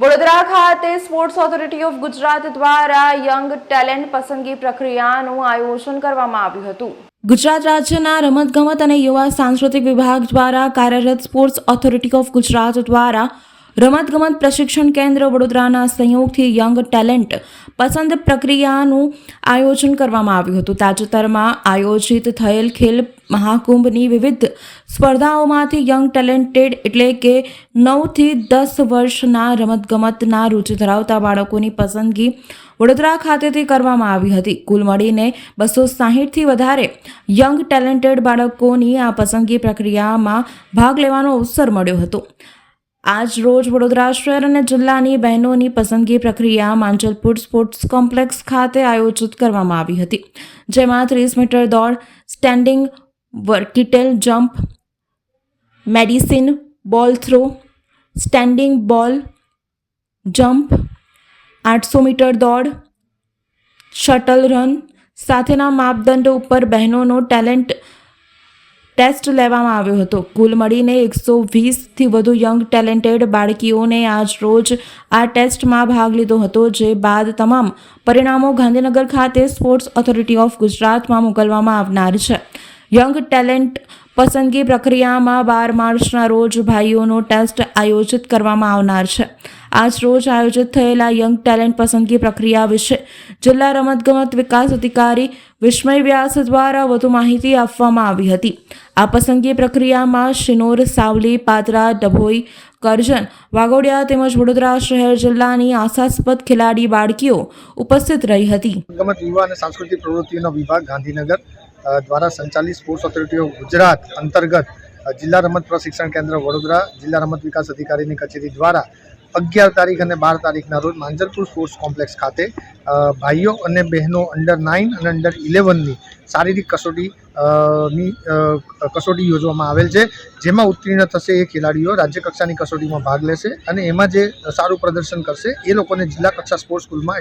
વડોદરા ખાતે sports authority of Gujarat દ્વારા young talent પસંદગી પ્રક્રિયાનું આયોજન કરવામાં આવ્યું હતું. ગુજરાત રાજ્યના રમતગમત અને યુવા સાંસ્કૃતિક વિભાગ દ્વારા કાર્યરત સ્પોર્ટ્સ ઓથોરિટી ઓફ ગુજરાત દ્વારા રમતગમત પ્રશિક્ષણ કેન્દ્ર વડોદરાના સંયોગથી યંગ ટેલેન્ટ પસંદ પ્રક્રિયાનું આયોજન કરવામાં આવ્યું હતું. તાજેતરમાં આયોજિત થયેલ ખેલ મહાકુંભની વિવિધ સ્પર્ધાઓમાંથી યંગ ટેલેન્ટેડ એટલે કે નવથી દસ વર્ષના રમતગમતના રુચિ ધરાવતા બાળકોની પસંદગી વડોદરા ખાતેથી કરવામાં આવી હતી. કુલ મળીને બસો સાહીઠથી વધારે યંગ ટેલેન્ટેડ બાળકોની આ પસંદગી પ્રક્રિયામાં ભાગ લેવાનો અવસર મળ્યો હતો. આજ રોજ વડોદરા શહેર અને જિલ્લાની બહેનોની પસંદગી પ્રક્રિયા માંજલપુર સ્પોર્ટ્સ કોમ્પ્લેક્સ ખાતે આયોજિત કરવામાં આવી હતી, જેમાં ત્રીસ મીટર દોડ, standing vertical jump, medicine, ball throw, standing ball, jump, આઠસો મીટર દોડ, શટલ રન, સાથેના માપદંડ ઉપર બહેનોનો ટેલેન્ટ ટેસ્ટ લેવામાં આવ્યો હતો. કુલ મળીને એકસો વીસથી વધુ યંગ ટેલેન્ટેડ બાળકીઓને આજ રોજ આ ટેસ્ટમાં ભાગ લીધો હતો, જે બાદ તમામ પરિણામો ગાંધીનગર ખાતે સ્પોર્ટ્સ ઓથોરિટી ઓફ ગુજરાતમાં મોકલવામાં આવનાર છે. યંગ ટેલેન્ટ પસંદગી પ્રક્રિયામાં બાર માર્ચના રોજ ભાઈઓનો ટેસ્ટ આયોજિત કરવામાં આવનાર છે. આજ રોજ આયોજિત થયેલા યંગ ટેલેન્ટ પસંદગી પ્રક્રિયા વિશે જિલ્લા રમતગમત વિકાસ અધિકારી વિસ્મય વ્યાસ દ્વારા વધુ માહિતી આપવામાં આવી હતી. આ પસંદગી પ્રક્રિયામાં શિનોર, સાવલી, પાદરા, ડભોઈ, કરજણ, વાગોડિયા તેમજ વડોદરા શહેર જિલ્લાની આશાસ્પદ ખેલાડી બાળકીઓ ઉપસ્થિત રહી હતી. રમત યુવા અને સાંસ્કૃતિક પ્રવૃત્તિઓનો વિભાગ ગાંધીનગર દ્વારા સંચાલિત સ્પોર્ટ્સ ઓથોરિટી ઓફ ગુજરાત અંતર્ગત જિલ્લા રમત પ્રશિક્ષણ કેન્દ્ર વડોદરા, જિલ્લા રમત વિકાસ અધિકારીની કચેરી દ્વારા અગિયાર તારીખ અને બાર તારીખના રોજ માંજરપુર સ્પોર્ટ્સ કોમ્પ્લેક્સ ખાતે ભાઈઓ અને બહેનો અંડર નાઇન અને અંડર ઇલેવનની શારીરિક કસોટી ની કસોટી યોજવામાં આવેલ છે. જેમાં ઉત્તીર્ણ થશે એ ખેલાડીઓ રાજ્ય કક્ષાની કસોટીમાં ભાગ લેશે અને એમાં જે સારું પ્રદર્શન કરશે એ લોકોને જિલ્લા કક્ષા સ્પોર્ટ્સ સ્કૂલમાં